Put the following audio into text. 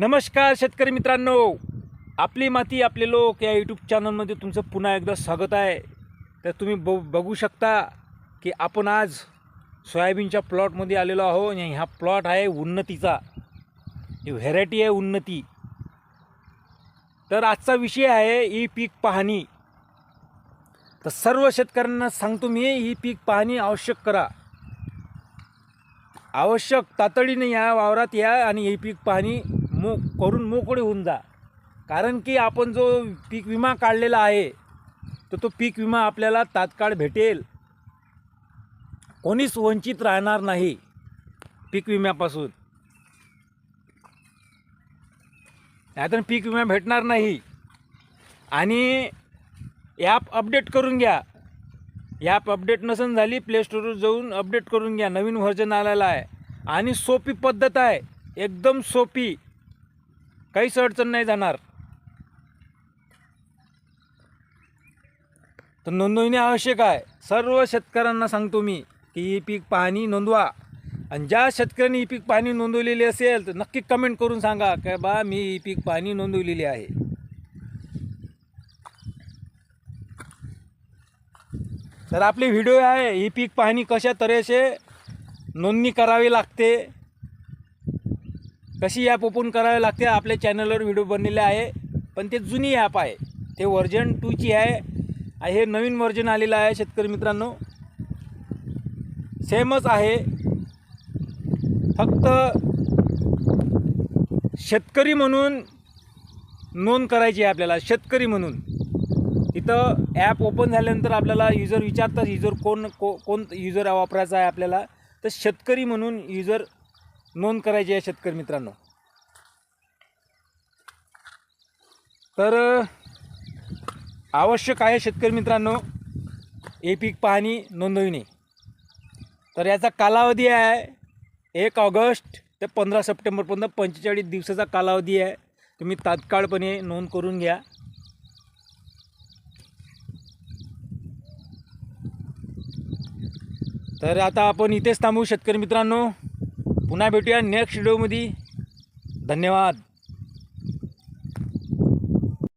नमस्कार शेतकरी मित्रांनो. आपली माती आपले लोक या यूट्यूब चॅनलमध्ये तुमचं पुन्हा एकदा स्वागत आहे. तर तुम्ही ब बघू शकता की आपण आज सोयाबीनच्या प्लॉटमध्ये आलेलो आहो आणि ह्या प्लॉट आहे उन्नतीचा. ही व्हेरायटी आहे उन्नती. तर आजचा विषय आहे ही पीक पाहणी. तर सर्व शेतकऱ्यांना सांगतो मी ही पीक पाहणी आवश्यक करा. आवश्यक तातडीने या वावरात या आणि ही पीक पाहणी मो करून मोकळे होऊन जा. कारण की आपण जो पीक विमा काढलेला आहे तर तो पीक विमा आपल्याला तात्काळ भेटेल. कोणीच वंचित राहणार नाही पीक विम्यापासून. नाहीतर पीक विमा भेटणार नाही. आणि ॲप अपडेट करून घ्या. ॲप अपडेट नसन झाली प्ले स्टोरवर जाऊन अपडेट करून घ्या. नवीन व्हर्जन आलेला आहे. आणि सोपी पद्धत आहे. एकदम सोपी. काहीच अडचण नाही जाणार. तर नोंदवणे आवश्यक आहे. सर्व शेतकऱ्यांना सांगतो मी की ही पीक पाहणी नोंदवा. आणि ज्या शेतकऱ्यांनी ही पीक पाहणी नोंदवलेली असेल तर नक्की कमेंट करून सांगा की बा मी ही पीक पाहणी नोंदवलेली आहे. तर आपले व्हिडिओ आहे ही पीक पाहणी कशा तऱ्हेचे नोंदणी करावी लागते? कशी ॲप ओपन करावी लागते आपल्या चॅनलवर व्हिडिओ बनलेले आहे. पण ते जुनी ॲप आहे. ते व्हर्जन टूची आहे. हे नवीन व्हर्जन आलेलं आहे शेतकरी मित्रांनो. सेमच आहे. फक्त शेतकरी म्हणून नोंद करायची आहे आपल्याला. शेतकरी म्हणून. तिथं ॲप ओपन झाल्यानंतर आपल्याला युजर विचारतात. युजर कोण को कोण युजर वापरायचा आहे आपल्याला. तर शेतकरी म्हणून युजर नोंद करायची आहे शेतकरी मित्रांनो. तर आवश्यक आहे शेतकरी मित्रांनो ए पीक पाहणी नोंदविणे. तर याचा कालावधी आहे एक ऑगस्ट ते पंधरा सप्टेंबरपर्यंत पंचेचाळीस दिवसाचा कालावधी आहे. तुम्ही तात्काळपणे नोंद करून घ्या. तर आता आपण इथेच थांबू शेतकरी मित्रांनो. पुन्हा भेटूया नेक्स्ट व्हिडिओमध्ये धन्यवाद.